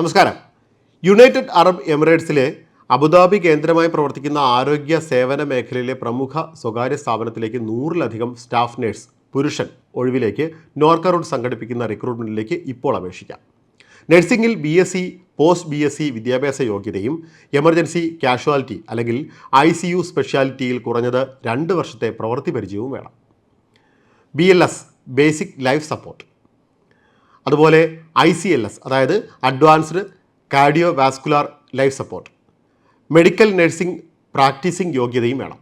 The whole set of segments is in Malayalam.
നമസ്കാരം. യുണൈറ്റഡ് അറബ് എമിറേറ്റ്സിലെ അബുദാബി കേന്ദ്രമായി പ്രവർത്തിക്കുന്ന ആരോഗ്യ സേവന മേഖലയിലെ പ്രമുഖ സ്വകാര്യ സ്ഥാപനത്തിലേക്ക് നൂറിലധികം സ്റ്റാഫ് നഴ്സ് പുരുഷൻ ഒഴിവിലേക്ക് നോർക്ക റൂട്ട് സംഘടിപ്പിക്കുന്ന റിക്രൂട്ട്മെന്റിലേക്ക് ഇപ്പോൾ അപേക്ഷിക്കാം. നഴ്സിംഗിൽ B S C post B S C വിദ്യാഭ്യാസ യോഗ്യതയും എമർജൻസി കാഷ്വാലിറ്റി അല്ലെങ്കിൽ ഐ സി യു സ്പെഷ്യാലിറ്റിയിൽ കുറഞ്ഞത് രണ്ട് വർഷത്തെ പ്രവൃത്തി പരിചയവും വേണം. B L S basic life support. അതുപോലെ ഐ സി എൽ എസ് അതായത് advanced cardio vascular life support medical nursing practising യോഗ്യതയും വേണം.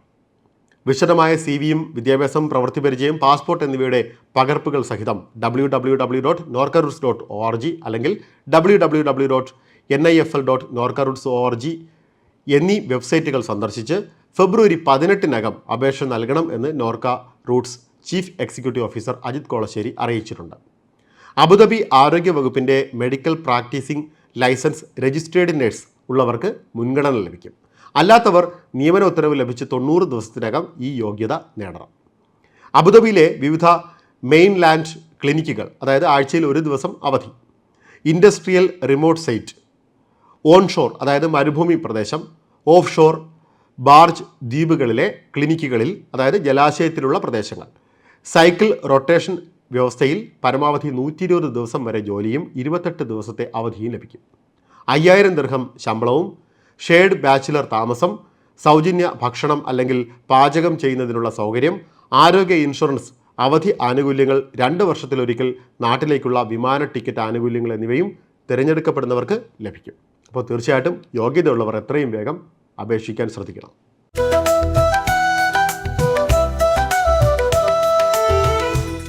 വിശദമായ സി വിയും വിദ്യാഭ്യാസം പ്രവൃത്തി പരിചയം പാസ്പോർട്ട് എന്നിവയുടെ പകർപ്പുകൾ സഹിതം W W W dot Norka Roots dot O R G അല്ലെങ്കിൽ W W W dot N I F L dot Norka Roots O R G എന്നീ വെബ്സൈറ്റുകൾ സന്ദർശിച്ച് ഫെബ്രുവരി പതിനെട്ടിനകം അപേക്ഷ നൽകണം എന്ന് Norka Roots chief executive officer Ajith Kolassery അറിയിച്ചിട്ടുണ്ട്. അബുദാബി ആരോഗ്യ വകുപ്പിന്റെ medical practising licence registered nurse ഉള്ളവർക്ക് മുൻഗണന ലഭിക്കും. അല്ലാത്തവർ നിയമന ഉത്തരവ് ലഭിച്ച് തൊണ്ണൂറ് ദിവസത്തിനകം ഈ യോഗ്യത നേടണം. അബുദാബിയിലെ വിവിധ മെയിൻ ലാൻഡ് ക്ലിനിക്കുകൾ അതായത് ആഴ്ചയിൽ ഒരു ദിവസം അവധി ഇൻഡസ്ട്രിയൽ റിമോട്ട് സൈറ്റ് ഓൺഷോർ അതായത് മരുഭൂമി പ്രദേശം ഓഫ് ഷോർ ബാർജ് ദ്വീപുകളിലെ ക്ലിനിക്കുകളിൽ അതായത് ജലാശയത്തിലുള്ള പ്രദേശങ്ങൾ സൈക്കിൾ റൊട്ടേഷൻ വ്യവസ്ഥയിൽ പരമാവധി നൂറ്റി ഇരുപത് ദിവസം വരെ ജോലിയും ഇരുപത്തെട്ട് ദിവസത്തെ അവധിയും ലഭിക്കും. അയ്യായിരം ദീർഘം ശമ്പളവും ഷെയ്ഡ് ബാച്ചിലർ താമസം സൗജന്യ ഭക്ഷണം അല്ലെങ്കിൽ പാചകം ചെയ്യുന്നതിനുള്ള സൗകര്യം ആരോഗ്യ ഇൻഷുറൻസ് അവധി ആനുകൂല്യങ്ങൾ രണ്ട് വർഷത്തിലൊരിക്കൽ നാട്ടിലേക്കുള്ള വിമാന ടിക്കറ്റ് ആനുകൂല്യങ്ങൾ എന്നിവയും തിരഞ്ഞെടുക്കപ്പെടുന്നവർക്ക് ലഭിക്കും. അപ്പോൾ തീർച്ചയായിട്ടും യോഗ്യതയുള്ളവർ എത്രയും വേഗം അപേക്ഷിക്കാൻ ശ്രദ്ധിക്കണം.